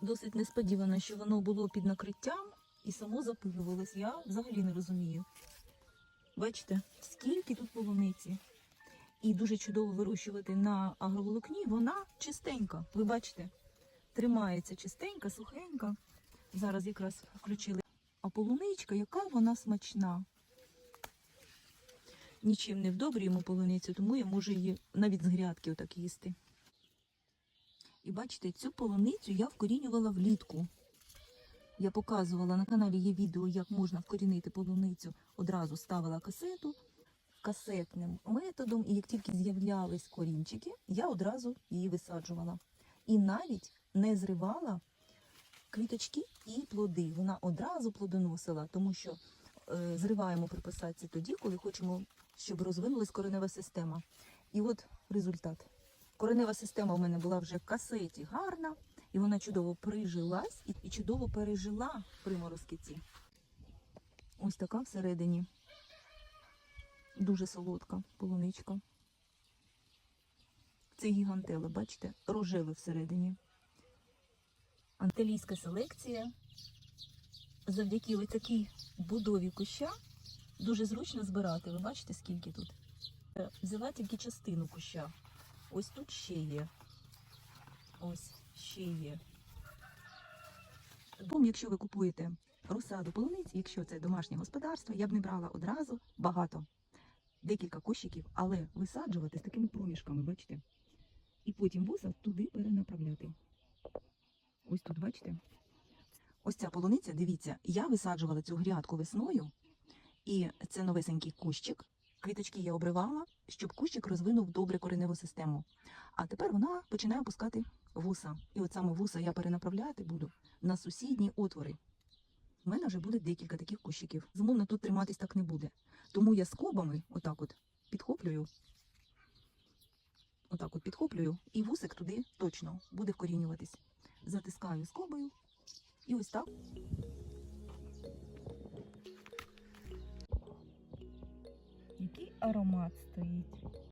Досить несподівано, що воно було під накриттям і само запилювалось. Я взагалі не розумію. Бачите, скільки тут полуниці. І дуже чудово вирощувати на агроволокні. Вона чистенька. Ви бачите, тримається чистенька, сухенька. Зараз якраз включили. А полуничка, яка вона смачна. Нічим не вдобрюємо полуницю, тому я можу її навіть з грядки отак їсти. І бачите, цю полуницю я вкорінювала влітку. Я показувала на каналі є відео, як можна вкорінити полуницю. Одразу ставила касету касетним методом, і як тільки з'являлись корінчики, я одразу її висаджувала. І навіть не зривала квіточки і плоди. Вона одразу плодоносила, тому що е, зриваємо при посадці тоді, коли хочемо, щоб розвинулась коренева система. І от результат. Коренева система у мене була вже в касеті гарна, і вона чудово прижилась і, і чудово пережила приморозки ці. Ось така всередині. Дуже солодка полуничка. Це гігантела, бачите, рожеве всередині. Антилійська селекція. Завдяки ось такій будові куща дуже зручно збирати. Ви бачите, скільки тут? Е, Взяла тільки частину куща. Ось тут ще є. Ось ще є. Тому, якщо ви купуєте розсаду полуниці, якщо це домашнє господарство, я б не брала одразу багато, декілька кущиків, але висаджувати з такими проміжками, бачите? І потім вуса туди перенаправляти. Ось тут, бачите? Ось ця полуниця, дивіться, я висаджувала цю грядку весною, і це новесенький кущик. Квіточки я обривала, щоб кущик розвинув добре кореневу систему. А тепер вона починає пускати вуса. І от саме вуса я перенаправляти буду на сусідні отвори. У мене вже буде декілька таких кущиків. Зумовно тут триматись так не буде. Тому я скобами отак от підхоплюю. Отак от підхоплюю, і вусик туди точно буде вкорінюватись. Затискаю скобою. І ось так. Аромат стоїть.